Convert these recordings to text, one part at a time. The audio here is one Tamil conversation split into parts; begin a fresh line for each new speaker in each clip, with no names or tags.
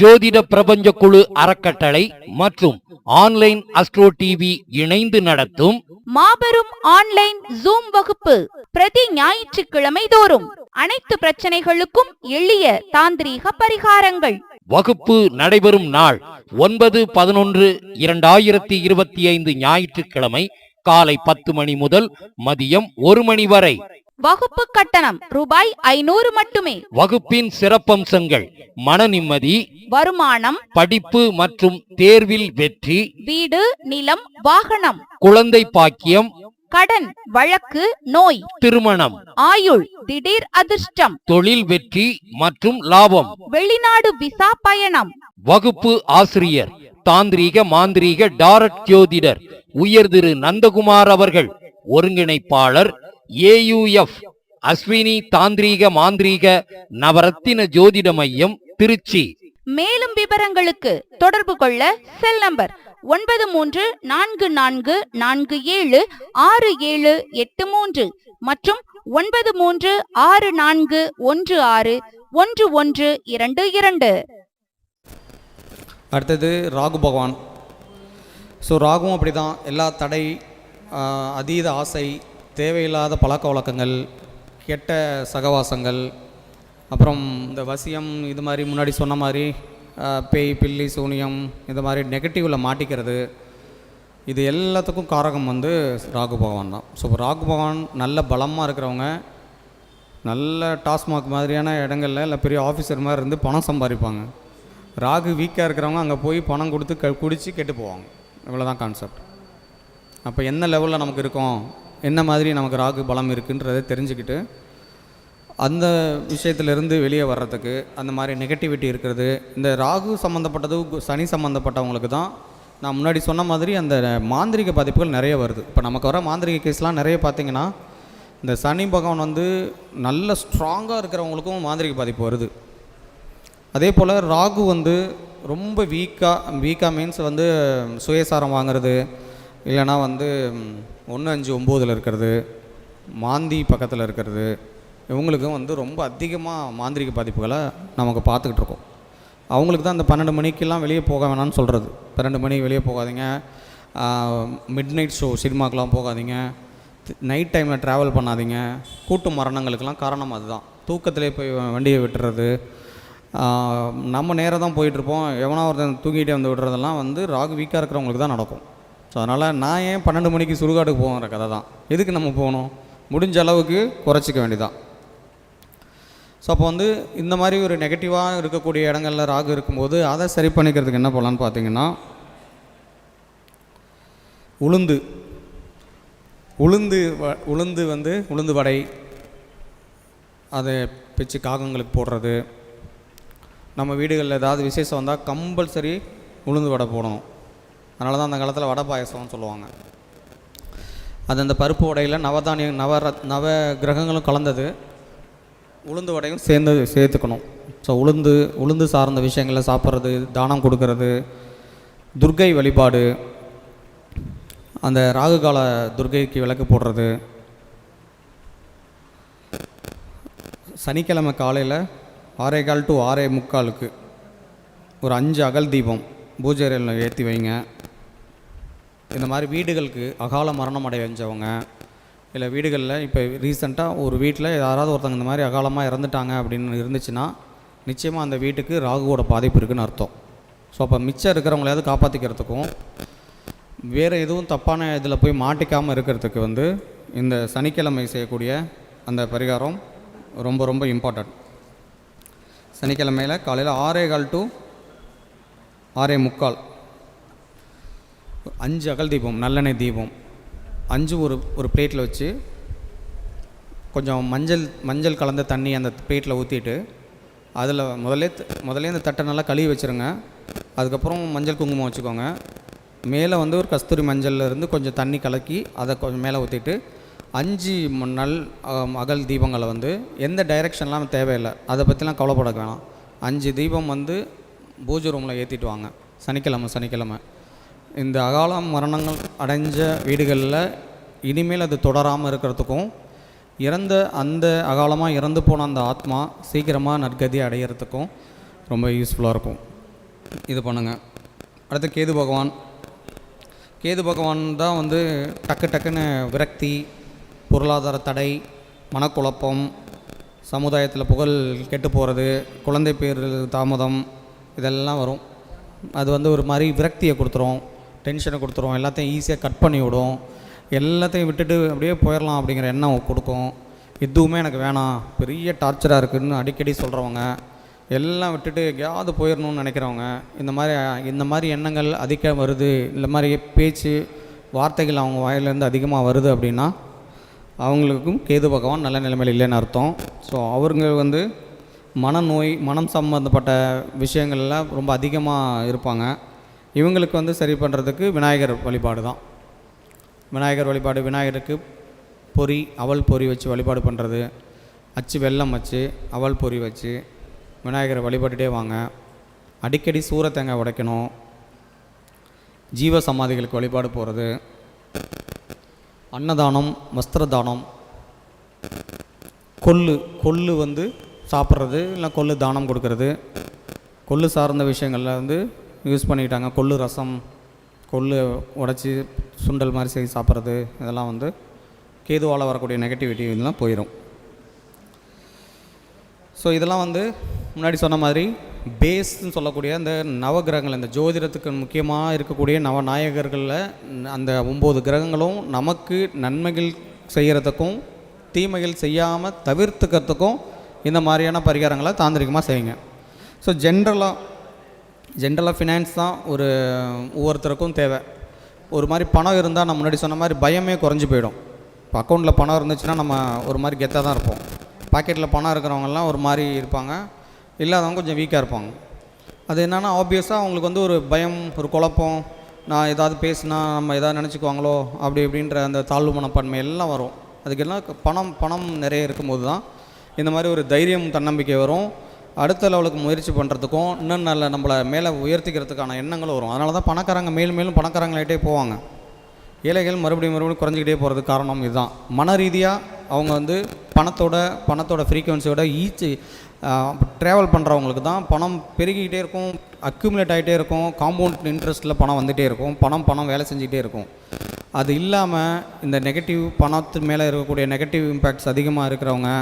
ஜோதிட பிரபஞ்ச குழு அறக்கட்டளை மற்றும் ஆன்லைன் அஸ்ட்ரோ டிவி இணைந்து நடத்தும்
மாபெரும் ஆன்லைன் ஜூம் வகுப்பு பிரதி ஞாயிற்றுக்கிழமை தோறும். அனைத்து பிரச்சனைகளுக்கும் எளிய தாந்திரீக பரிகாரங்கள்.
வகுப்பு நடைபெறும் நாள் ஒன்பது பதினொன்று இரண்டாயிரத்தி இருபத்தி ஐந்து ஞாயிற்றுக்கிழமை காலை பத்து மணி முதல் மதியம் ஒரு மணி வரை.
வகுப்பு கட்டணம் ரூபாய் ஐநூறு மட்டுமே.
வகுப்பின் சிறப்பம்சங்கள் மன நிம்மதி
வருமானம்
படிப்பு மற்றும் தேர்வில் வெற்றி
வீடு நிலம் வாகனம்
குழந்தை பாக்கியம்
கடன் வழக்கு நோய்
திருமணம்
ஆயுள் திடீர் அதிர்ஷ்டம்
தொழில் வெற்றி மற்றும் லாபம்.
வெளிநாடு விசா பயணம்.
வகுப்பு ஆசிரியர் தாந்திரீக மாந்திரீக டாரட் ஜோதிடர் உயர் திரு நந்தகுமார் அவர்கள் ஒருங்கிணைப்பாளர் ஏயுஎஃப் அஸ்வினி தாந்திரீக மாந்திரீக நவரத்தின ஜோதிட மையம் திருச்சி.
மேலும் விவரங்களுக்கு தொடர்பு கொள்ள செல் நம்பர் ஒன்பது மூன்று நான்கு நான்கு நான்கு ஏழு ஆறு ஏழு எட்டு மூன்று மற்றும் ஒன்பது மூன்று ஆறு நான்கு ஒன்று ஆறு ஒன்று ஒன்று இரண்டு இரண்டு.
அடுத்தது ராகு பகவான். ஸோ ராகுவும் அப்படி தான் எல்லா தடை அதீத ஆசை தேவையில்லாத பழக்க வழக்கங்கள் கெட்ட சகவாசங்கள் அப்புறம் இந்த வசியம் இது மாதிரி முன்னாடி சொன்ன மாதிரி பேய் பில்லி சூனியம் இது மாதிரி நெகட்டிவில் மாட்டிக்கிறது இது எல்லாத்துக்கும் காரகம் வந்து ராகு பகவான் தான். ஸோ ராகு பகவான் நல்ல பலமாக இருக்கிறவங்க நல்ல டாஸ்மாக் மாதிரியான இடங்கள்ல இல்லை பெரிய ஆஃபீஸர் மாதிரி இருந்து பணம் சம்பாதிப்பாங்க. ராகு வீக்காக இருக்கிறவங்க அங்கே போய் பணம் கொடுத்து க குடித்து கெட்டு போவாங்க. இவ்வளோ தான் கான்செப்ட் அப்போ என்ன லெவலில் நமக்கு இருக்கும்? என்ன மாதிரி நமக்கு ராகு பலம் இருக்குன்றதை தெரிஞ்சுக்கிட்டு அந்த விஷயத்திலிருந்து வெளியே வர்றதுக்கு அந்த மாதிரி நெகட்டிவிட்டி இருக்கிறது இந்த ராகு சம்மந்தப்பட்டது கு- சனி சம்மந்தப்பட்டவங்களுக்கு தான் நான் முன்னாடி சொன்ன மாதிரி அந்த மாந்திரிக பாதிப்புகள் நிறைய வருது. இப்போ நமக்கு வர மாந்திரிக கேஸ்லாம் நிறைய பார்த்தீங்கன்னா இந்த சனி பகவான் வந்து நல்ல ஸ்ட்ராங்காக இருக்கிறவங்களுக்கும் மாந்திரிக பாதிப்பு வருது. அதே போல் ராகு வந்து ரொம்ப வீக்காக வீக்காக மீன்ஸ் வந்து சுயசாரம் வாங்குறது இல்லைன்னா வந்து ஒன்று அஞ்சு ஒம்போதில் இருக்கிறது மாந்தி பக்கத்தில் இருக்கிறது இவங்களுக்கும் வந்து ரொம்ப அதிகமாக மாந்திரிக பாதிப்புகளை நமக்கு பார்த்துக்கிட்டு இருக்கோம். அவங்களுக்கு தான் அந்த பன்னெண்டு மணிக்கெல்லாம் வெளியே போக வேணாம்னு சொல்கிறது பன்னெண்டு மணிக்கு வெளியே போகாதீங்க. மிட் நைட் ஷோ சினிமாக்கெலாம் போகாதீங்க. நைட் டைமில் ட்ராவல் பண்ணாதீங்க. கூட்டு மரணங்களுக்கெல்லாம் காரணம் அதுதான். தூக்கத்திலே போய் வண்டியை விட்டுறது. நம்ம நேராக தான் போயிட்டுருப்போம் எவனா ஒருத்தன் தூங்கிட்டே வந்து விடுறதெல்லாம் வந்து ராகு வீக்காக இருக்கிறவங்களுக்கு தான் நடக்கும். ஸோ அதனால் நான் ஏன் பன்னெண்டு மணிக்கு சுடுகாட்டுக்கு போகிற கதை தான். எதுக்கு நம்ம போகணும்? முடிஞ்ச அளவுக்கு குறைச்சிக்க வேண்டியதான் ஸோ அப்போ வந்து இந்த மாதிரி ஒரு நெகட்டிவாக இருக்கக்கூடிய இடங்கள்ல ராகு இருக்கும்போது அதை சரி பண்ணிக்கிறதுக்கு என்ன பண்ணலான்னு பார்த்தீங்கன்னா உளுந்து. உளுந்து வ- உளுந்து வந்து உளுந்து வடை அதை பிச்சு காகங்களுக்கு போடுறது. நம்ம வீடுகளில் ஏதாவது விசேஷம் வந்தால் கம்பல்சரி உளுந்து வடை போடணும். அதனால தான் அந்த காலத்தில் வடை பாயசம்னு சொல்லுவாங்க. அது அந்த பருப்பு வடையில் நவதானியம் நவ நவ கிரகங்களும் கலந்தது. உளுந்து வடையும் சேர்ந்து சேர்த்துக்கணும். ஸோ உளுந்து உளுந்து சார்ந்த விஷயங்களை சாப்பிட்றது தானம் கொடுக்கறது துர்க்கை வழிபாடு அந்த ராகு கால துர்கைக்கு விளக்கு போடுறது. சனிக்கிழமை காலையில் ஆறே கால் டு ஆறே முக்காலுக்கு ஒரு அஞ்சு அகல் தீபம் பூஜை ஏற்றி வைங்க. இந்த மாதிரி வீடுகளுக்கு அகால மரணம் அடைஞ்சவங்க இல்லை வீடுகளில் இப்போ ரீசெண்டாக ஒரு வீட்டில் யாராவது ஒருத்தங்க இந்த மாதிரி அகாலமாக இறந்துட்டாங்க அப்படின்னு இருந்துச்சுன்னா நிச்சயமாக அந்த வீட்டுக்கு ராகுவோட பாதிப்பு இருக்குதுன்னு அர்த்தம். ஸோ அப்போ மிச்சம் இருக்கிறவங்களையாவது காப்பாற்றிக்கிறதுக்கும் வேறு எதுவும் தப்பான இதில் போய் மாட்டிக்காமல் இருக்கிறதுக்கு வந்து இந்த சனிக்கிழமை செய்யக்கூடிய அந்த பரிகாரம் ரொம்ப ரொம்ப இம்பார்ட்டன்ட் சனிக்கிழமையில் காலையில் ஆறே கால் டு ஆறே முக்கால். அஞ்சு அகல் தீபம் நல்லெண்ணெய் தீபம். அஞ்சு ஒரு ஒரு பிளேட்டில் வச்சு கொஞ்சம் மஞ்சள் மஞ்சள் கலந்த தண்ணி அந்த பிளேட்டில் ஊற்றிட்டு அதில் முதல்ல முதல்ல இந்த தட்டை நல்லா கழுவி வச்சுருங்க. அதுக்கப்புறம் மஞ்சள் குங்குமம் வச்சுக்கோங்க. மேலே வந்து ஒரு கஸ்தூரி மஞ்சள்ல இருந்து கொஞ்சம் தண்ணி கலக்கி அதை கொஞ்சம் மேலே ஊற்றிட்டு அஞ்சு நல் அகல் தீபங்களை வந்து எந்த டைரெக்ஷன்லாம் தேவையில்லை அதை பற்றிலாம் கவலைப்பட வேணாம். அஞ்சு தீபம் வந்து பூஜை ரூமில் ஏற்றிட்டு வாங்க. சனிக்கிழமை சனிக்கிழமை. இந்த அகால மரணங்கள் அடைஞ்ச வீடுகளில் இனிமேல் அது தொடராமல் இருக்கிறதுக்கும் இறந்த அந்த அகாலமாக இறந்து போன அந்த ஆத்மா சீக்கிரமாக நற்கதி அடையிறதுக்கும் ரொம்ப யூஸ்ஃபுல்லாக இருக்கும். இது பண்ணுங்கள் அடுத்து கேது பகவான். கேது பகவான் தான் வந்து டக்கு டக்குன்னு விரக்தி பொருளாதார தடை மனக்குழப்பம் சமுதாயத்தில் புகழ் கெட்டு போகிறது குழந்தை பேர் தாமதம் இதெல்லாம் வரும். அது வந்து ஒரு மாதிரி விரக்தியை கொடுத்துரும். டென்ஷனை கொடுத்துரும் எல்லாத்தையும் ஈஸியாக கட் பண்ணி விடும். எல்லாத்தையும் விட்டுட்டு அப்படியே போயிடலாம் அப்படிங்கிற எண்ணம் கொடுக்கும். எதுவுமே எனக்கு வேணாம். பெரிய டார்ச்சராக இருக்குதுன்னு அடிக்கடி சொல்கிறவங்க எல்லாம் விட்டுட்டு எங்கேயாவது போயிடணும்னு நினைக்கிறவங்க. இந்த மாதிரி இந்த மாதிரி எண்ணங்கள் அதிகம் வருது. இந்த மாதிரி பேச்சு வார்த்தைகள் அவங்க வாயிலேருந்து அதிகமாக வருது அப்படின்னா அவங்களுக்கும் கேது பகவான் நல்ல நிலைமையில் இல்லைன்னு அர்த்தம். ஸோ அவருங்க வந்து மனநோய் மனம் சம்மந்தப்பட்ட விஷயங்கள்லாம் ரொம்ப அதிகமாக இருப்பாங்க. இவங்களுக்கு வந்து சரி பண்ணுறதுக்கு விநாயகர் வழிபாடு தான். விநாயகர் வழிபாடு விநாயகருக்கு பொரி அவல் பொறி வச்சு வழிபாடு பண்ணுறது அச்சு வெல்லம் வச்சு அவல் பொரி வச்சு விநாயகரை வழிபட்டுட்டே வாங்க. அடிக்கடி சூர தேங்காய் உடைக்கணும். ஜீவ சமாதிகளுக்கு வழிபாடு போகிறது அன்னதானம் வஸ்திரதானம். கொள்ளு கொள்ளு வந்து சாப்பிட்றது இல்லை கொள்ளு தானம் கொடுக்கறது. கொள்ளு சார்ந்த விஷயங்களில் வந்து யூஸ் பண்ணிக்கிட்டாங்க. கொள்ளு ரசம் கொள்ளு உடச்சி சுண்டல் மாதிரி செய்து சாப்பிட்றது இதெல்லாம் வந்து கேதுவால் வரக்கூடிய நெகட்டிவிட்டி இதெல்லாம் போயிடும் ஸோ இதெல்லாம் வந்து முன்னாடி சொன்ன மாதிரி பேஸ்ன்னு சொல்லக்கூடிய இந்த நவகிரகங்கள் இந்த ஜோதிடத்துக்கு முக்கியமாக இருக்கக்கூடிய நவநாயகர்களில் அந்த ஒம்பது கிரகங்களும் நமக்கு நன்மைகள் செய்கிறதுக்கும் தீமைகள் செய்யாமல் தவிர்த்துக்கிறதுக்கும் இந்த மாதிரியான பரிகாரங்களை தாந்திரிகமாக செய்யுங்க. ஸோ ஜென்ரலாக ஜென்ரலாக ஃபினான்ஸ் தான் ஒரு ஒவ்வொருத்தருக்கும் தேவை. ஒரு மாதிரி பணம் இருந்தால் நான் முன்னாடி சொன்ன மாதிரி பயமே குறைஞ்சி போயிடும். இப்போ அக்கௌண்ட்டில் பணம் இருந்துச்சுன்னா நம்ம ஒரு மாதிரி கெத்தாக தான் இருப்போம். பாக்கெட்டில் பணம் இருக்கிறவங்கலாம் ஒரு மாதிரி இருப்பாங்க. இல்லாதவங்க கொஞ்சம் வீக்காக இருப்பாங்க. அது என்னென்னா ஆப்வியஸாக அவங்களுக்கு வந்து ஒரு பயம் ஒரு குழப்பம் நான் ஏதாவது பேசினா நம்ம எதாவது நினச்சிக்குவாங்களோ அப்படி இப்படின்ற அந்த தாழ்வு மனப்பான்மை எல்லாம் வரும். அதுக்கெல்லாம் பணம் பணம் நிறைய இருக்கும்போது தான் இந்த மாதிரி ஒரு தைரியம் தன்னம்பிக்கை வரும். அடுத்த லெவலுக்கு முயற்சி பண்ணுறதுக்கும் இன்னும் நல்ல நம்மளை மேலே உயர்த்திக்கிறதுக்கான எண்ணங்களும் வரும். அதனால தான் பணக்காரங்க மேலும் மேலும் பணக்காரங்களாகிட்டே போவாங்க. ஏழைகள் மறுபடியும் மறுபடியும் குறைஞ்சிக்கிட்டே போகிறதுக்கு காரணம் இதுதான். மன ரீதியாக அவங்க வந்து பணத்தோட பணத்தோட ஃப்ரீக்குவன்சியோட ஈச்சு ட்ராவல் பண்ணுறவங்களுக்கு தான் பணம் பெருகிக்கிட்டே இருக்கும் அக்யூமுலேட் ஆகிட்டே இருக்கும் காம்பவுண்ட் இன்ட்ரெஸ்ட்டில் பணம் வந்துகிட்டே இருக்கும் பணம் பணம் வேலை செஞ்சுக்கிட்டே இருக்கும். அது இல்லாமல் இந்த நெகட்டிவ் பணத்து மேலே இருக்கக்கூடிய நெகட்டிவ் இம்பேக்ட்ஸ் அதிகமாக இருக்கிறவங்க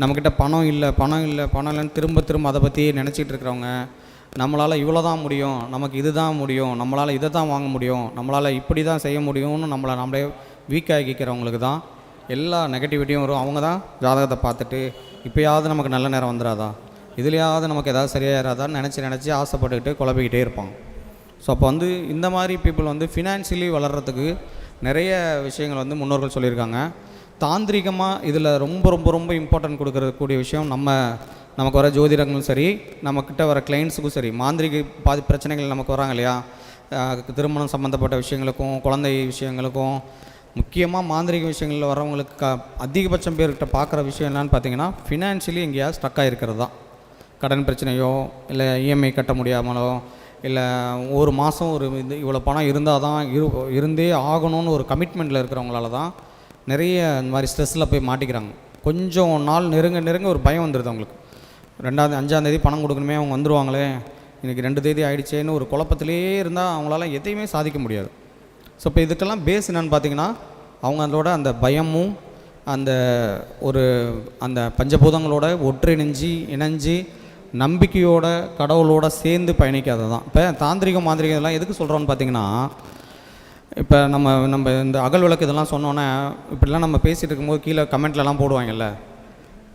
நம்மக்கிட்ட பணம் இல்லை பணம் இல்லை பணம் இல்லைன்னு திரும்ப திரும்ப அதை பற்றி நினச்சிட்டு இருக்கிறவங்க நம்மளால் இவ்வளோ தான் முடியும் நமக்கு இது தான் முடியும் நம்மளால் இதை தான் வாங்க முடியும் நம்மளால் இப்படி தான் செய்ய முடியும்னு நம்மளை நம்மளே வீக் ஆகிக்கிறவங்களுக்கு தான் எல்லா நெகட்டிவிட்டியும் வரும். அவங்க தான் ஜாதகத்தை பார்த்துட்டு இப்போயாவது நமக்கு நல்ல நேரம் வந்துடாதா இதுலையாவது நமக்கு ஏதாவது சரியாயிராதான்னு நினச்சி நினச்சி ஆசைப்பட்டுக்கிட்டு குழப்பிக்கிட்டே இருப்பாங்க. ஸோ அப்போ வந்து இந்த மாதிரி பீப்புள் வந்து ஃபினான்ஷியலி வளர்கிறதுக்கு நிறைய விஷயங்கள் வந்து முன்னோர்கள் சொல்லியிருக்காங்க. தாந்திரிகமாக இதில் ரொம்ப ரொம்ப ரொம்ப இம்பார்ட்டன்ட் கொடுக்கறக்கூடிய விஷயம் நம்ம நமக்கு வர ஜோதிடங்களும் சரி நம்மக்கிட்ட வர கிளைண்ட்ஸுக்கும் சரி மாந்திரிக பாதி பிரச்சனைகள் நமக்கு வராங்க இல்லையா? திருமணம் சம்மந்தப்பட்ட விஷயங்களுக்கும் குழந்தை விஷயங்களுக்கும் முக்கியமாக மாந்திரிக விஷயங்களில் வரவங்களுக்கு க அதிகபட்சம் பேர்கிட்ட பார்க்குற விஷயம் என்னன்னு பார்த்தீங்கன்னா ஃபினான்ஷியலி எங்கேயாவது ஸ்டக் ஆகிருக்கிறது தான். கடன் பிரச்சனையோ இல்லை இஎம்ஐ கட்ட முடியாமலோ இல்லை ஒரு மாதம் ஒரு இது இவ்வளோ பணம் இருந்தால் தான் இரு இருந்தே ஆகணும்னு ஒரு கமிட்மெண்ட்டில் இருக்கிறவங்களால தான் நிறைய இந்த மாதிரி ஸ்ட்ரெஸ்ஸில் போய் மாட்டிக்கிறாங்க. கொஞ்சம் நாள் நெருங்க நெருங்க ஒரு பயம் வந்துடுது அவங்களுக்கு. ரெண்டாவது அஞ்சாந்தேதி பணம் கொடுக்கணுமே அவங்க வந்துருவாங்களே. இன்றைக்கி ரெண்டு தேதி ஆகிடுச்சேன்னு ஒரு குழப்பத்திலே இருந்தால் அவங்களால எதையுமே சாதிக்க முடியாது. ஸோ இப்போ இதுக்கெல்லாம் பேஸ் என்னென்னு பார்த்தீங்கன்னா அவங்க அதோட அந்த பயமும் அந்த ஒரு அந்த பஞ்சபூதங்களோட ஒன்றிணைஞ்சு இணைஞ்சு நம்பிக்கையோட கடவுளோட சேர்ந்து பயணிக்காதது தான் இப்போ தாந்திரிகம் மாந்திரிகம் இதெல்லாம் எதுக்கு சொல்கிறோன்னு பார்த்தீங்கன்னா இப்போ நம்ம நம்ம இந்த அகல் விளக்கு இதெல்லாம் சொன்னோன்னே இப்படிலாம் நம்ம பேசிகிட்டு இருக்கும்போது கீழே கமெண்ட்லலாம் போடுவாங்கல்ல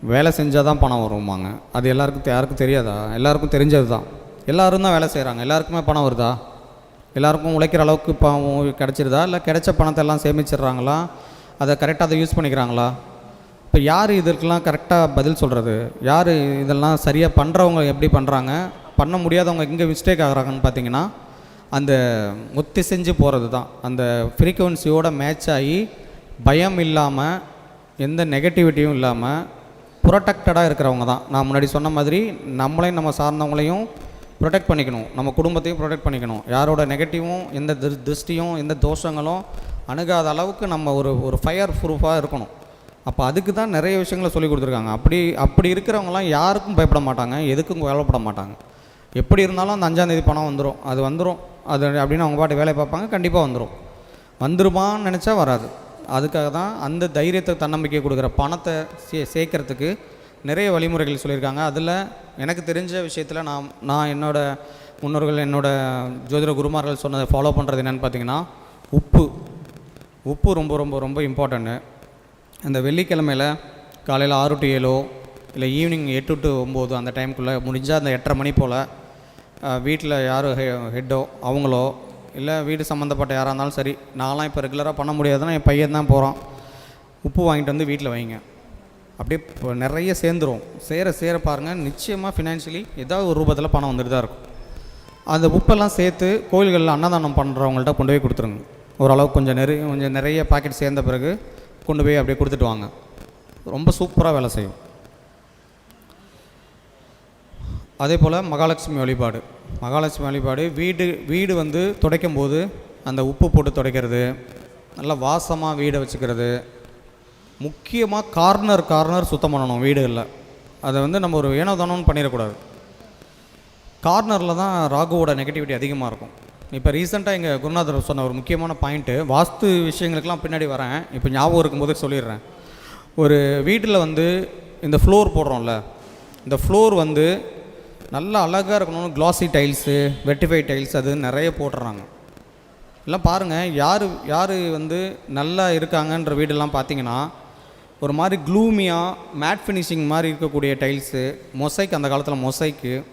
வேலை செஞ்சால் தான் பணம் வருவாங்க அது எல்லாருக்கும் யாருக்கும் தெரியாதா? எல்லாருக்கும் தெரிஞ்சது தான் எல்லோரும் தான் வேலை செய்கிறாங்க எல்லாருக்குமே பணம் வருதா? எல்லாருக்கும் உழைக்கிற அளவுக்கு பணம் கிடச்சிருதா? இல்லை கிடைச்ச பணத்தை எல்லாம் சேமிச்சிடுறாங்களா? அதை கரெக்டாக அதை யூஸ் பண்ணிக்கிறாங்களா? இப்போ யார் இதற்கெல்லாம் கரெக்டாக பதில் சொல்கிறது யார் இதெல்லாம் சரியாக பண்ணுறவங்க எப்படி பண்ணுறாங்க பண்ண முடியாதவங்க எங்கே மிஸ்டேக் ஆகிறாங்கன்னு பார்த்தீங்கன்னா அந்த முத்தி செஞ்சு போகிறது தான் அந்த ஃப்ரீக்குவன்சியோட மேட்ச் ஆகி பயம் இல்லாமல் எந்த நெகட்டிவிட்டியும் இல்லாமல் ப்ரொடெக்டடாக இருக்கிறவங்க தான் நான் முன்னாடி சொன்ன மாதிரி நம்மளையும் நம்ம சார்ந்தவங்களையும் ப்ரொடெக்ட் பண்ணிக்கணும். நம்ம குடும்பத்தையும் ப்ரொடெக்ட் பண்ணிக்கணும். யாரோட நெகட்டிவும் எந்த திரு- திருஷ்டியும் எந்த தோஷங்களும் அணுகாத அளவுக்கு நம்ம ஒரு ஒரு ஃபயர் ப்ரூஃபாக இருக்கணும். அப்போ அதுக்கு தான் நிறைய விஷயங்களை சொல்லி கொடுத்துருக்காங்க. அப்படி அப்படி இருக்கிறவங்களாம் யாருக்கும் பயப்பட மாட்டாங்க எதுக்கும் கவலைப்பட மாட்டாங்க. எப்படி இருந்தாலும் அந்த அஞ்சாந்தேதி பணம் வந்துடும் அது வந்துடும் அது அப்படின்னு அவங்க பாட்டு வேலையை பார்ப்பாங்க கண்டிப்பாக வந்துடும் வந்துருமான்னு நினச்சா வராது. அதுக்காக தான் அந்த தைரியத்தை தன்னம்பிக்கை கொடுக்குற பணத்தை சே சேர்க்கறதுக்கு நிறைய வழிமுறைகள் சொல்லியிருக்காங்க. அதில் எனக்கு தெரிஞ்ச விஷயத்தில் நான் நான் என்னோட முன்னோர்கள் என்னோட ஜோதிட குருமார்கள் சொன்னதை ஃபாலோ பண்ணுறது என்னென்னு பார்த்தீங்கன்னா உப்பு. உப்பு ரொம்ப ரொம்ப ரொம்ப இம்பார்ட்டண்ட்டு அந்த வெள்ளிக்கிழமையில் காலையில் ஆறு டு ஏழோ இல்லை ஈவினிங் எட்டு டு ஒம்பது அந்த டைமுக்குள்ளே முடிஞ்சால் அந்த எட்டரை மணி போல் வீட்டில் யார் ஹெட்டோ அவங்களோ இல்லை வீடு சம்மந்தப்பட்ட யாராக இருந்தாலும் சரி நான்லாம் இப்போ ரெகுலராக பண்ண முடியாதுன்னா என் பையன் தான் போகிறான். உப்பு வாங்கிட்டு வந்து வீட்டில் வைங்க. அப்படியே இப்போ நிறைய சேர்ந்துரும். சேர சேர பாருங்கள் நிச்சயமாக ஃபினான்ஷியலி ஏதாவது ஒரு ரூபத்தில் பணம் வந்துட்டு தான் இருக்கும். அந்த உப்பெல்லாம் சேர்த்து கோயில்களில் அன்னதானம் பண்ணுறவங்கள்ட்ட கொண்டு போய் கொடுத்துருங்க. ஓரளவுக்கு கொஞ்சம் நிறைய கொஞ்சம் நிறைய பாக்கெட் சேர்ந்த பிறகு கொண்டு போய் அப்படியே கொடுத்துட்டு வாங்க. ரொம்ப சூப்பராக வேலை செய்யும். அதே போல் மகாலட்சுமி வழிபாடு. மகாலட்சுமி வழிபாடு வீடு வீடு வந்து துடைக்கும் போது அந்த உப்பு போட்டு துடைக்கிறது நல்லா வாசமாக வீடை வச்சுக்கிறது. முக்கியமாக கார்னர் கார்னர் சுத்தம் பண்ணணும் வீடுகளில். அதை வந்து நம்ம ஒரு ஏனோதானோன்னு பண்ணிடக்கூடாது. கார்னரில் தான் ராகுவோட நெகட்டிவிட்டி அதிகமாக இருக்கும். இப்போ ரீசெண்டாக எங்கள் குருநாதர் சொன்ன ஒரு முக்கியமான பாயிண்ட்டு வாஸ்து விஷயங்களுக்கெல்லாம் பின்னாடி வரேன். இப்போ ஞாபகம் இருக்கும்போது சொல்லிடுறேன். ஒரு வீட்டில் வந்து இந்த ஃப்ளோர் போடுறோம்ல இந்த ஃப்ளோர் வந்து நல்லா அழகாக இருக்கணும்னு கிளாசி டைல்ஸு வெட்டிஃபை டைல்ஸ் அது நிறைய போட்டுறாங்க. எல்லாம் பாருங்கள் யார் யார் வந்து நல்லா இருக்காங்கன்ற வீடெல்லாம் பார்த்தீங்கன்னா ஒரு மாதிரி க்ளூமியாக மேட் ஃபினிஷிங் மாதிரி இருக்கக்கூடிய டைல்ஸு மொசைக் அந்த காலத்தில் மொசைக்கு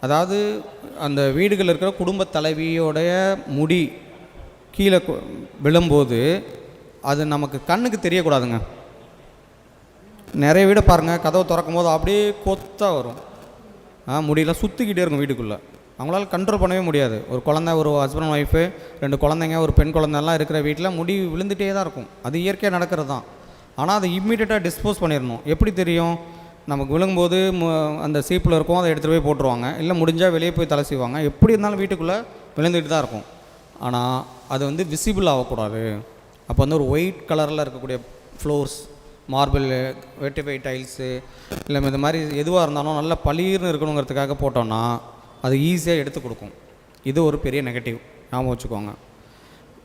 அதாவது அந்த வீடுகளில் இருக்கிற குடும்ப தலைவியோடைய முடி கீழே விழும்போது அது நமக்கு கண்ணுக்கு தெரியக்கூடாதுங்க. நிறைய வீடை பாருங்கள் கதவை திறக்கும் போது அப்படியே கொத்தாக வரும். முடியெல்லாம் சுற்றிக்கிட்டே இருக்கும் வீட்டுக்குள்ளே. அவங்களால கண்ட்ரோல் பண்ணவே முடியாது. ஒரு குழந்தை ஒரு ஹஸ்பண்ட் ஒய்ஃபு ரெண்டு குழந்தைங்க ஒரு பெண் குழந்தைலாம் இருக்கிற வீட்டில் முடி விழுந்துகிட்டே தான் இருக்கும். அது இயற்கையாக நடக்கிறது தான் ஆனால் அதை இம்மீடியட்டாக டிஸ்போஸ் பண்ணிடணும். எப்படி தெரியும்? நமக்கு விழுங்கும்போது அந்த சீப்பில் இருக்கும் அதை எடுத்துகிட்டு போய் போட்டுருவாங்க. இல்லை முடிஞ்சால் வெளியே போய் தலை செய்வாங்க எப்படி இருந்தாலும் வீட்டுக்குள்ளே விழுந்துட்டு தான் இருக்கும். ஆனால் அது வந்து விசிபிள் ஆகக்கூடாது. அப்போ வந்து ஒரு ஒயிட் கலரில் இருக்கக்கூடிய ஃப்ளோர்ஸ் மார்பிள் வெட்டிஃபை டைல்ஸு இல்லை இந்த மாதிரி எதுவாக இருந்தாலும் நல்ல பளிர்னு இருக்கணுங்கிறதுக்காக போட்டோன்னா அது ஈஸியாக எடுத்து கொடுக்கும். இது ஒரு பெரிய நெகட்டிவ் ஞாபகம் வச்சுக்கோங்க.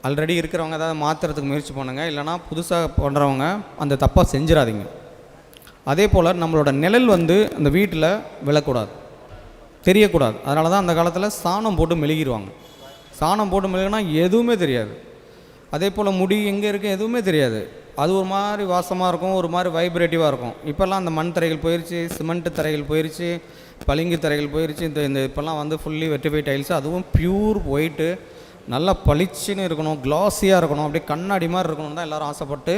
ஆல்ரெடி இருக்கிறவங்க ஏதாவது மாற்றுறதுக்கு முயற்சி பண்ணுங்கள் இல்லைனா புதுசாக பண்ணுறவங்க அந்த தப்பாக செஞ்சிடாதீங்க. அதே போல் நம்மளோட நிழல் வந்து அந்த வீட்டில் விழக்கூடாது. தெரியக்கூடாது. அதனால தான் அந்த காலத்தில் சாணம் போட்டு மெழுகிடுவாங்க சாணம் போட்டு மெழுகினா எதுவுமே தெரியாது. அதே போல் முடி எங்கே இருக்குது எதுவுமே தெரியாது. அது ஒரு மாதிரி வாசமாக இருக்கும் ஒரு மாதிரி வைப்ரேட்டிவாக இருக்கும். இப்போல்லாம் அந்த மண் தரைகள் போயிருச்சு சிமெண்ட் தரைகள் போயிருச்சு பளிங்கு தரைகள் போயிருச்சு இந்த இந்த இப்போல்லாம் வந்து ஃபுல்லி வெட்டிஃபை டைல்ஸ் அதுவும் பியூர் ஒயிட்டு நல்லா பளிச்சுன்னு இருக்கணும் க்ளாஸியாக இருக்கணும் அப்படியே கண்ணாடி மாதிரி இருக்கணும் தான் எல்லோரும் ஆசைப்பட்டு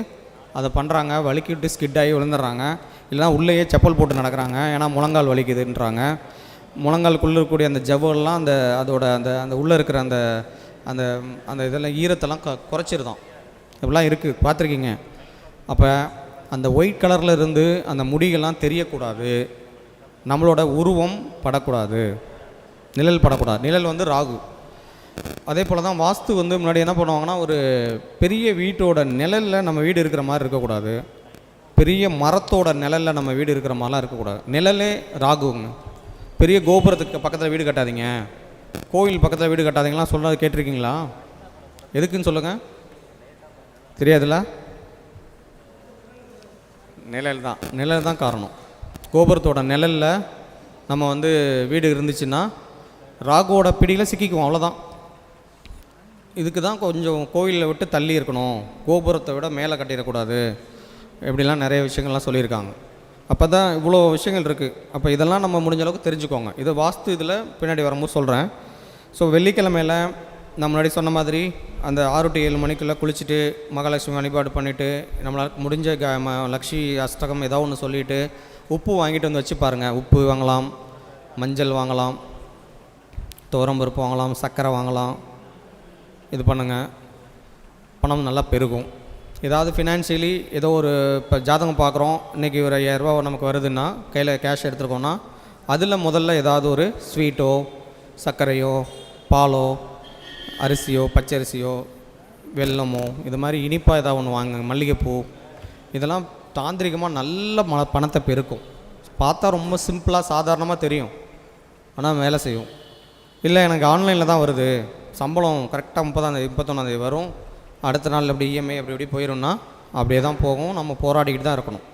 அதை பண்ணுறாங்க வலிக்கிட்டு ஸ்கிட் ஆகி விழுந்துடுறாங்க. இல்லைனா உள்ளேயே செப்பல் போட்டு நடக்கிறாங்க. ஏன்னா முழங்கால் வலிக்குதுன்றாங்க. முழங்காலுக்குள்ளே இருக்கக்கூடிய அந்த ஜவ்வெல்லாம் அந்த அதோட அந்த அந்த உள்ளே இருக்கிற அந்த அந்த அந்த இதெல்லாம் ஈரத்தெல்லாம் க குறைச்சிருதான். இப்படிலாம் இருக்குது பார்த்துருக்கீங்க. அப்போ அந்த ஒயிட் கலரில் இருந்து அந்த முடிகள்லாம் தெரியக்கூடாது. நம்மளோட உருவம் படக்கூடாது. நிழல் படக்கூடாது. நிழல் வந்து ராகு. அதே போல் தான் வாஸ்து வந்து முன்னாடி என்ன பண்ணுவாங்கன்னா ஒரு பெரிய வீட்டோட நிழலில் நம்ம வீடு இருக்கிற மாதிரி இருக்கக்கூடாது. பெரிய மரத்தோட நிழலில் நம்ம வீடு இருக்கிற மாதிரிலாம் இருக்கக்கூடாது. நிழலே ராகுங்க. பெரிய கோபுரத்துக்கு பக்கத்தில் வீடு கட்டாதீங்க. கோயில் பக்கத்தில் வீடு கட்டாதீங்களாம் சொல்கிறது கேட்டிருக்கீங்களா? எதுக்குன்னு சொல்லுங்கள் தெரியாதுல்ல? நிழல் தான். நிழல் தான் காரணம். கோபுரத்தோட நிழலில் நம்ம வந்து வீடு இருந்துச்சுன்னா ராகுவோட பிடியில் சிக்கிக்குவோம் அவ்வளோதான் இதுக்கு தான் கொஞ்சம் கோயிலை விட்டு தள்ளி இருக்கணும். கோபுரத்தை விட மேலே கட்டிடக்கூடாது. இப்படிலாம் நிறைய விஷயங்கள்லாம் சொல்லியிருக்காங்க. அப்போ தான் இவ்வளோ விஷயங்கள் இருக்குது அப்போ இதெல்லாம் நம்ம முடிஞ்ச அளவுக்கு தெரிஞ்சுக்கோங்க. இதை வாஸ்து இதில் பின்னாடி வரும்போது சொல்கிறேன் ஸோ வெள்ளிக்கிழமையில் நான் முன்னாடி சொன்ன மாதிரி அந்த ஆறு டு ஏழு மணிக்குள்ளே குளிச்சுட்டு மகாலட்சுமி வழிபாடு பண்ணிவிட்டு நம்மளால் முடிஞ்ச க ம லக்ஷ்மி அஷ்டகம் ஏதோ ஒன்று சொல்லிவிட்டு உப்பு வாங்கிட்டு வந்து வச்சு பாருங்கள் உப்பு வாங்கலாம் மஞ்சள் வாங்கலாம் துவரம்பருப்பு வாங்கலாம் சர்க்கரை வாங்கலாம். இது பண்ணுங்கள் பணம் நல்லா பெருகும். ஏதாவது ஃபினான்ஷியலி ஏதோ ஒரு இப்போ ஜாதகம் பார்க்குறோம் இன்றைக்கி ஒரு ஐயாயிரரூபா நமக்கு வருதுன்னா கையில் கேஷ் எடுத்துருக்கோன்னா அதில் முதல்ல ஏதாவது ஒரு ஸ்வீட்டோ சர்க்கரையோ பாலோ அரிசியோ பச்சரிசியோ வெல்லமோ இது மாதிரி இனிப்பாக ஏதாவது ஒன்று வாங்க மல்லிகைப்பூ. இதெல்லாம் தாந்திரிகமாக நல்ல ம பணத்தை பெருக்கும். பார்த்தா ரொம்ப சிம்பிளாக சாதாரணமாக தெரியும். ஆனால் வேலை செய்யும். இல்லை எனக்கு ஆன்லைனில் தான் வருது. சம்பளம் கரெக்டாக முப்பதாந்தேதி முப்பத்தொன்னாந்தேதி வரும். அடுத்த நாள் அப்படி இஎம்ஐ அப்படி இப்படி போயிடும்னா அப்படியே தான் போகும். நம்ம போராடிக்கிட்டு தான் இருக்கணும்.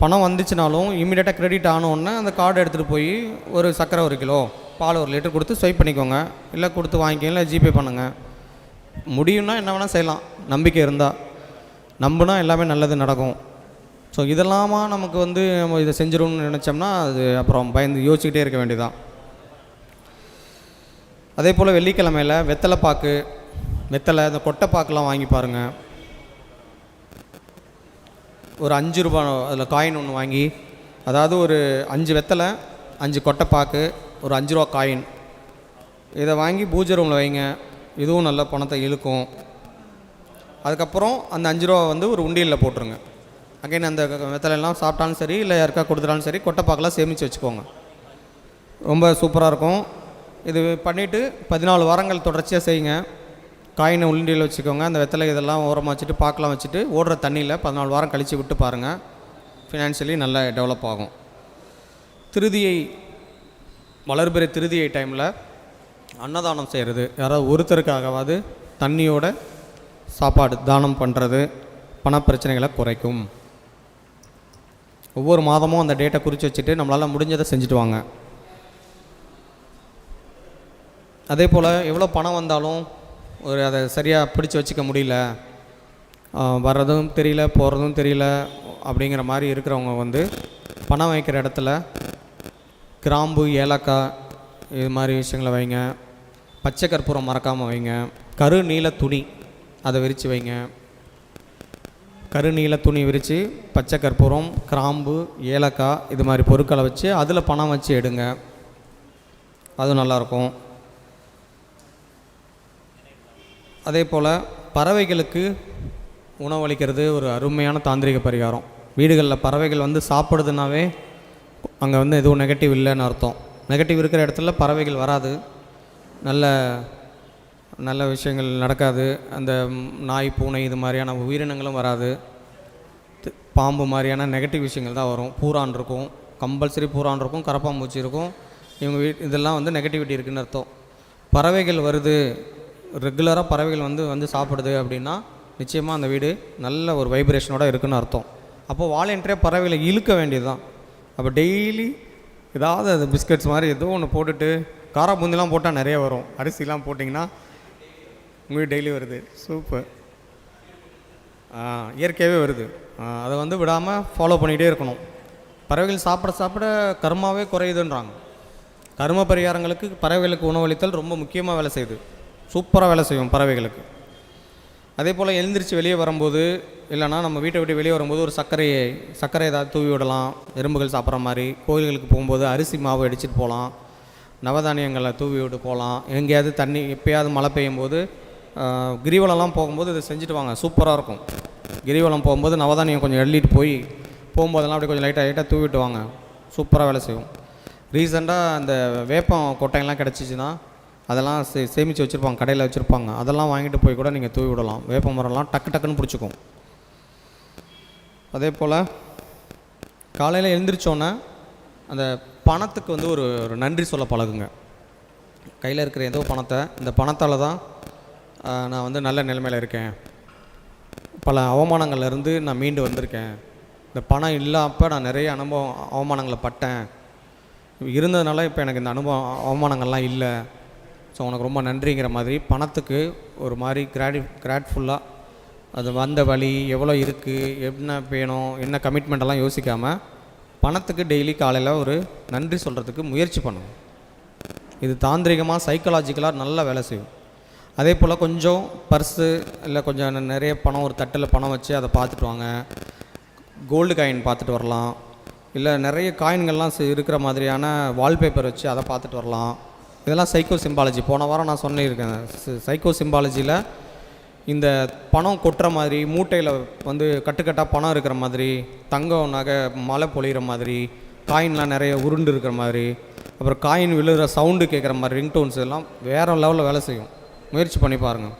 பணம் வந்துச்சுனாலும் இமீடியட்டாக க்ரெடிட் ஆனோடனே அந்த கார்டு எடுத்துகிட்டு போய் ஒரு சர்க்கரை ஒரு கிலோ பால் ஒரு லிட்டர் கொடுத்து ஸ்வைப் பண்ணிக்கோங்க. இல்லை கொடுத்து வாங்கிக்கோங்க இல்லை ஜிபே பண்ணுங்கள் முடியும்னா என்ன வேணால் செய்யலாம். நம்பிக்கை இருந்தால் நம்பினா எல்லாமே நல்லது நடக்கும். ஸோ இதெல்லாமா நமக்கு வந்து நம்ம இதை செஞ்சிடும்னு நினச்சோம்னா அது அப்புறம் பயந்து யோசிச்சுக்கிட்டே இருக்க வேண்டியதான் அதே போல் வெள்ளிக்கிழமையில் வெத்தலைப்பாக்கு வெத்தலை இந்த கொட்டைப்பாக்குலாம் வாங்கி பாருங்கள் ஒரு அஞ்சு ரூபா அதில் காயின் ஒன்று வாங்கி அதாவது ஒரு அஞ்சு வெத்தலை அஞ்சு கொட்டைப்பாக்கு ஒரு அஞ்சு ரூபா காயின் இதை வாங்கி பூஜை ரூமில் வைங்க. இதுவும் நல்ல பணத்தை இழுக்கும். அதுக்கப்புறம் அந்த அஞ்சு ரூபா வந்து ஒரு உண்டியலில் போட்டுருங்க. அகைன் அந்த வெத்தலையெல்லாம் சாப்பிட்டாலும் சரி இல்லை யாருக்கா கொடுத்துட்டாலும் சரி கொட்டைப்பாக்கெல்லாம் சேமித்து வச்சுக்கோங்க. ரொம்ப சூப்பராக இருக்கும். இது பண்ணிவிட்டு பதினாலு வாரங்கள் தொடர்ச்சியாக செய்யுங்க. காயினை உண்டியில் வச்சுக்கோங்க. அந்த வெத்தலை இதெல்லாம் ஓரமாக வச்சுட்டு பார்க்கலாம் வச்சுட்டு ஓடுற தண்ணியில் பதினாலு வாரம் கழித்து விட்டு பாருங்கள் ஃபினான்ஷியலி நல்லா டெவலப் ஆகும். திருதியை வளர்பிறை திருதியை டைமில் அன்னதானம் செய்கிறது யாராவது ஒருத்தருக்காகவாது தண்ணியோட சாப்பாடு தானம் பண்ணுறது பணப்பிரச்சனைகளை குறைக்கும். ஒவ்வொரு மாதமும் அந்த டேட்டை குறித்து வச்சுட்டு நம்மளால் முடிஞ்சதை செஞ்சுட்டு வாங்க. அதே போல் எவ்வளோ பணம் வந்தாலும் ஒரு அதை சரியாக பிடிச்சி வச்சுக்க முடியல. வர்றதும் தெரியல போகிறதும் தெரியல அப்படிங்கிற மாதிரி இருக்கிறவங்க வந்து பணம் வைக்கிற இடத்துல கிராம்பு ஏலக்காய் இது மாதிரி விஷயங்களை வைங்க. பச்சை கற்பூரம் மறக்காமல் வைங்க. கரு நீல துணி அதை விரித்து வைங்க. கரு நீல துணி விரித்து பச்சை கற்பூரம் கிராம்பு ஏலக்காய் இது மாதிரி பொருட்களை வச்சு அதில் பணம் வச்சு எடுங்க. அதுவும் நல்லாயிருக்கும். அதே போல் பறவைகளுக்கு உணவளிக்கிறது ஒரு அருமையான தாந்திரிக பரிகாரம். வீடுகளில் பறவைகள் வந்து சாப்பிடுதுனாவே அங்கே வந்து எதுவும் நெகட்டிவ் இல்லைன்னு அர்த்தம். நெகட்டிவ் இருக்கிற இடத்துல பறவைகள் வராது. நல்ல நல்ல விஷயங்கள் நடக்காது. அந்த நாய் பூனை இது மாதிரியான உயிரினங்களும் வராது. பாம்பு மாதிரியான நெகட்டிவ் விஷயங்கள் தான் வரும். பூரான் இருக்கும். கம்பல்சரி பூரான் இருக்கும். கரப்பாம்பூச்சி இருக்கும். இவங்க வீ இதெல்லாம் வந்து நெகட்டிவிட்டி இருக்குன்னு அர்த்தம். பறவைகள் வருது. ரெகுலராக பறவைகள் வந்து வந்து சாப்பிடுது அப்படின்னா நிச்சயமாக அந்த வீடு நல்ல ஒரு வைப்ரேஷனோட இருக்குன்னு அர்த்தம். அப்போ வாலண்டியராக பறவைகளை இழுக்க வேண்டியது தான் அப்போ டெய்லி ஏதாவது அது பிஸ்கட்ஸ் மாதிரி ஏதோ ஒன்று போட்டுட்டு காரா பூந்திலாம் போட்டால் நிறைய வரும். அரிசிலாம் போட்டிங்கன்னா உங்களுக்கு டெய்லி வருது. சூப்பர் இயற்கையாகவே வருது. அதை வந்து விடாமல் ஃபாலோ பண்ணிகிட்டே இருக்கணும். பறவைகள் சாப்பிட சாப்பிட கர்மாவே குறையுதுன்றாங்க. கர்ம பரிகாரங்களுக்கு பறவைகளுக்கு உணவளித்தல் ரொம்ப முக்கியமாக வேலை செய்யுது. சூப்பராக வேலை செய்யும் பறவைகளுக்கு. அதே போல் எழுந்திரிச்சு வெளியே வரும்போது இல்லைன்னா நம்ம வீட்டை விட்டு வெளியே வரும்போது ஒரு சர்க்கரையை சர்க்கரை ஏதாவது தூவி விடலாம் எறும்புகள் சாப்பிட்ற மாதிரி கோயில்களுக்கு போகும்போது அரிசி மாவு அடிச்சுட்டு போகலாம் நவதானியங்களை தூவி விட்டு போகலாம் எங்கேயாவது தண்ணி எப்போயாவது மழை பெய்யும் போது கிரிவலம்லாம் போகும்போது இதை செஞ்சுட்டு வாங்க சூப்பராக இருக்கும். கிரிவலம் போகும்போது நவதானியம் கொஞ்சம் எள்ளிட்டு போய் போகும்போதெல்லாம் அப்படியே கொஞ்சம் லைட்டாக லைட்டாக தூவிட்டு வாங்க சூப்பராக வேலை செய்யும். ரீசெண்டாக அந்த வேப்பம் கொட்டையெல்லாம் கிடச்சிச்சின்னா அதெல்லாம் சே சேமித்து வச்சுருப்பாங்க கடையில் வச்சுருப்பாங்க. அதெல்லாம் வாங்கிட்டு போய் கூட நீங்கள் தூவி விடலாம். வேப்ப மரம்லாம் டக்கு டக்குன்னு பிடிச்சிக்கும். அதே போல் காலையில் எழுந்திரிச்சோன்னே அந்த பணத்துக்கு வந்து ஒரு ஒரு நன்றி சொல்ல பழகுங்க. கையில் இருக்கிற ஏதோ பணத்தை இந்த பணத்தால் தான் நான் வந்து நல்ல நிலைமையில் இருக்கேன். பல அவமானங்கள்லேருந்து நான் மீண்டு வந்திருக்கேன். இந்த பணம் இல்லாப்ப நான் நிறைய அனுபவம் அவமானங்களை பட்டேன். இருந்ததுனால இப்போ எனக்கு இந்த அனுபவம் அவமானங்கள்லாம் இல்லை. ஸோ உனக்கு ரொம்ப நன்றிங்கிற மாதிரி பணத்துக்கு ஒரு மாதிரி கிராடி கிராட்ஃபுல்லாக அது வந்த வழி எவ்வளோ இருக்குது என்ன வேணும் என்ன கமிட்மெண்ட்டெல்லாம் யோசிக்காமல் பணத்துக்கு டெய்லி காலையில் ஒரு நன்றி சொல்கிறதுக்கு முயற்சி பண்ணுவோம் இது தாந்திரிகமாக சைக்கலாஜிக்கலாக நல்லா வேலை செய்யும். அதே போல் கொஞ்சம் பர்ஸு இல்லை கொஞ்சம் நிறைய பணம் ஒரு தட்டில் பணம் வச்சு அதை பார்த்துட்டு வாங்க. கோல்டு காயின் பார்த்துட்டு வரலாம். இல்லை நிறைய காயின்கள்லாம் இருக்கிற மாதிரியான வால்பேப்பர் வச்சு அதை பார்த்துட்டு வரலாம். இதெல்லாம் சைக்கோ சிம்பாலஜி போன வாரம் நான் சொல்லியிருக்கேன் சைக்கோ சிம்பாலஜியில் இந்த பணம் கொட்டுற மாதிரி மூட்டையில் வந்து கட்டுக்கட்டாக பணம் இருக்கிற மாதிரி தங்கம் நகை மழை பொழிகிற மாதிரி காயின்லாம் நிறைய உருண்டு இருக்கிற மாதிரி அப்புறம் காயின் விழுகிற சவுண்டு கேட்குற மாதிரி ரிங்டோன்ஸ் எல்லாம் வேறு லெவலில் வேலை செய்யும். முயற்சி பண்ணி பாருங்கள்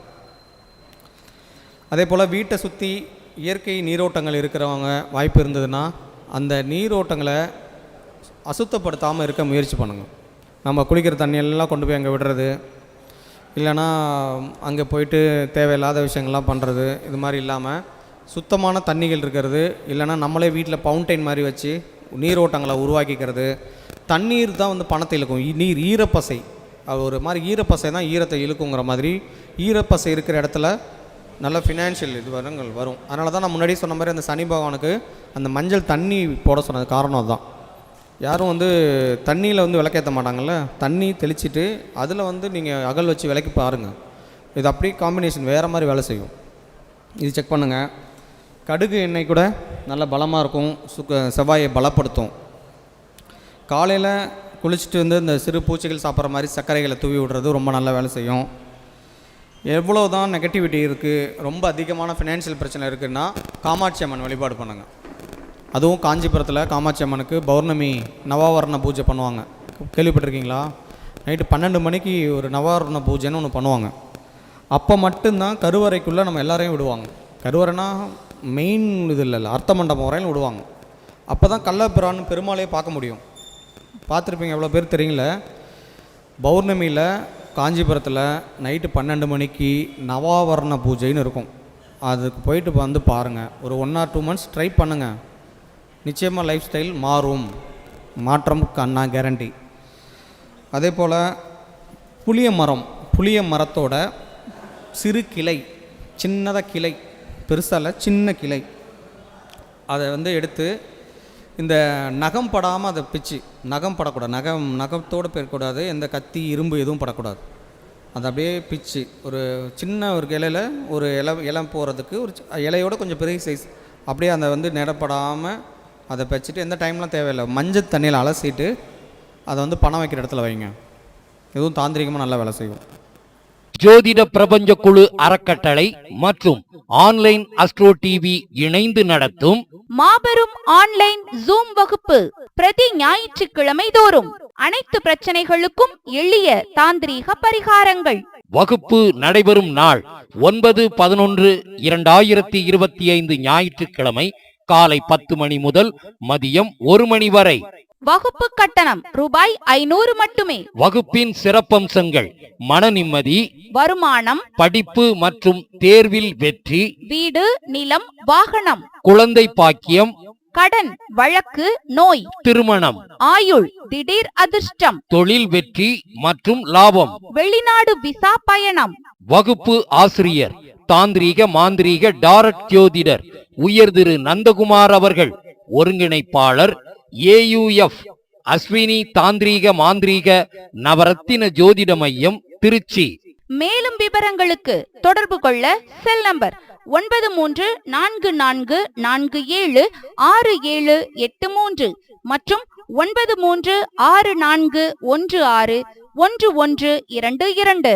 அதே போல் வீட்டை சுற்றி இயற்கை நீரோட்டங்கள் இருக்கிறவங்க வாய்ப்பு இருந்ததுன்னா அந்த நீரோட்டங்களை அசுத்தப்படுத்தாமல் இருக்க முயற்சி பண்ணுங்கள் நம்ம குளிக்கிற தண்ணியெல்லாம் கொண்டு போய் அங்கே விடுறது. இல்லைன்னா அங்கே போயிட்டு தேவையில்லாத விஷயங்கள்லாம் பண்ணுறது. இது மாதிரி இல்லாமல் சுத்தமான தண்ணிகள் இருக்கிறது. இல்லைன்னா நம்மளே வீட்டில் பவுண்டைன் மாதிரி வச்சு நீரோட்டங்களை உருவாக்கிக்கிறது. தண்ணீர் தான் வந்து பணத்தை இழுக்கும். நீர் ஈரப்பசை. அது ஒரு மாதிரி ஈரப்பசை தான் ஈரத்தை இழுக்குங்கிற மாதிரி ஈரப்பசை இருக்கிற இடத்துல நல்ல ஃபினான்ஷியல் இது வரங்கள் வரும். அதனால தான் நான் முன்னாடியே சொன்ன மாதிரி அந்த சனி பகவானுக்கு அந்த மஞ்சள் தண்ணி போட சொன்னது காரணம் தான் யாரும் வந்து தண்ணியில் வந்து விளக்கேற்ற மாட்டாங்கல்ல? தண்ணி தெளிச்சிட்டு அதில் வந்து நீங்கள் அகல் வச்சு விளக்கி பாருங்கள் இது அப்படியே காம்பினேஷன் வேறு மாதிரி வேலை செய்யும். இது செக் பண்ணுங்கள் கடுகு எண்ணெய் கூட நல்ல பலமாக இருக்கும். சுக்க செவ்வாயை பலப்படுத்தும். காலையில் குளிச்சுட்டு வந்து இந்த சிறு பூச்சிகள் சாப்பிட்ற மாதிரி சர்க்கரைகளை தூவி விடுறது ரொம்ப நல்ல வேலை செய்யும். எவ்வளோ தான் நெகட்டிவிட்டி இருக்குது ரொம்ப அதிகமான ஃபினான்ஷியல் பிரச்சனை இருக்குதுன்னா காமாட்சி அம்மன் வழிபாடு பண்ணுங்கள் அதுவும் காஞ்சிபுரத்தில் காமாட்சி அம்மனுக்கு பௌர்ணமி நவாவரண பூஜை பண்ணுவாங்க. கேள்விப்பட்டிருக்கீங்களா? நைட்டு பன்னெண்டு மணிக்கு ஒரு நவாவரண பூஜைன்னு ஒன்று பண்ணுவாங்க. அப்போ மட்டும்தான் கருவறைக்குள்ளே நம்ம எல்லாரையும் விடுவாங்க. கருவறைனா மெயின் இது இல்லை அர்த்த மண்டபம் வரையிலும் விடுவாங்க. அப்போ தான் கள்ளப்பிரான்னு பெருமாளையே பார்க்க முடியும். பார்த்துருப்பீங்க எவ்வளோ பேர் தெரியல. பௌர்ணமியில் காஞ்சிபுரத்தில் நைட்டு பன்னெண்டு மணிக்கு நவாவரண பூஜைன்னு இருக்கும். அதுக்கு போயிட்டு வந்து பாருங்கள் ஒரு one or two months try பண்ணுங்கள் நிச்சயமாக லைஃப் ஸ்டைல் மாறும். மாற்றம் கண்ணா கேரண்டி அதே போல் புளிய மரம் புளிய மரத்தோட சிறு கிளை சின்னதாக கிளை பெருசால சின்ன கிளை. அதை வந்து எடுத்து இந்த நகம் படாமல் அதை பிச்சு நகம் படக்கூடாது. நகம் நகத்தோடு போயிடக்கூடாது. எந்த கத்தி இரும்பு எதுவும் படக்கூடாது. அது அப்படியே பிச்சு ஒரு சின்ன ஒரு இலையில் ஒரு இலை இலை போகிறதுக்கு ஒரு இலையோட கொஞ்சம் பெரிய சைஸ் அப்படியே அந்த வந்து நிறப்படாமல் அதை வச்சுட்டு எந்த டைம்லாம் தேவையில்லை. மஞ்சள் தண்ணியில் அலசிட்டு அதை வந்து பணம் வைக்கிற இடத்துல வைங்க. எதுவும் தாந்திரிகமாக நல்லா வேலை செய்யும்.
ஜோதிட பிரபஞ்ச குழு அறக்கட்டளை மற்றும் ஆன்லைன் அஸ்ட்ரோ டிவி இணைந்து நடத்தும்
மாபெரும் ஆன்லைன் ஜூம் வகுப்பு பிரதி ஞாயிற்றுக்கிழமை தோறும் அனைத்து பிரச்சனைகளுக்கும் எளிய தாந்திரீக பரிகாரங்கள்.
வகுப்பு நடைபெறும் நாள் ஒன்பது பதினொன்று இரண்டாயிரத்தி இருபத்தி ஐந்து ஞாயிற்றுக்கிழமை காலை பத்து மணி முதல் மதியம் ஒரு மணி வரை.
வகுப்பு கட்டணம் ரூபாய் ஐநூறு மட்டுமே.
வகுப்பின் சிறப்பம்சங்கள் மன நிம்மதி
வருமானம்
படிப்பு மற்றும் தேர்வில் வெற்றி
வீடு நிலம் வாகனம்
குழந்தை பாக்கியம்
கடன் வழக்கு நோய்
திருமணம்
ஆயுள் திடீர் அதிர்ஷ்டம்
தொழில் வெற்றி மற்றும் லாபம்.
வெளிநாடு விசா பயணம்.
வகுப்பு ஆசிரியர் தாந்திரீக மாந்திரீக டாரட் ஜோதிடர் உயர் திரு நந்தகுமார் அவர்கள் ஒருங்கிணைப்பாளர் ஏயுஎஃப் அஸ்வினி தாந்திரீக மாந்திரீக நவரத்தின ஜோதிட மையம் திருச்சி.
மேலும் விவரங்களுக்கு தொடர்பு கொள்ள செல் நம்பர் ஒன்பது மூன்று நான்கு நான்கு நான்கு ஏழு ஆறு ஏழு எட்டு மூன்று மற்றும் ஒன்பது மூன்று ஆறு நான்கு ஒன்று ஆறு ஒன்று ஒன்று இரண்டு இரண்டு.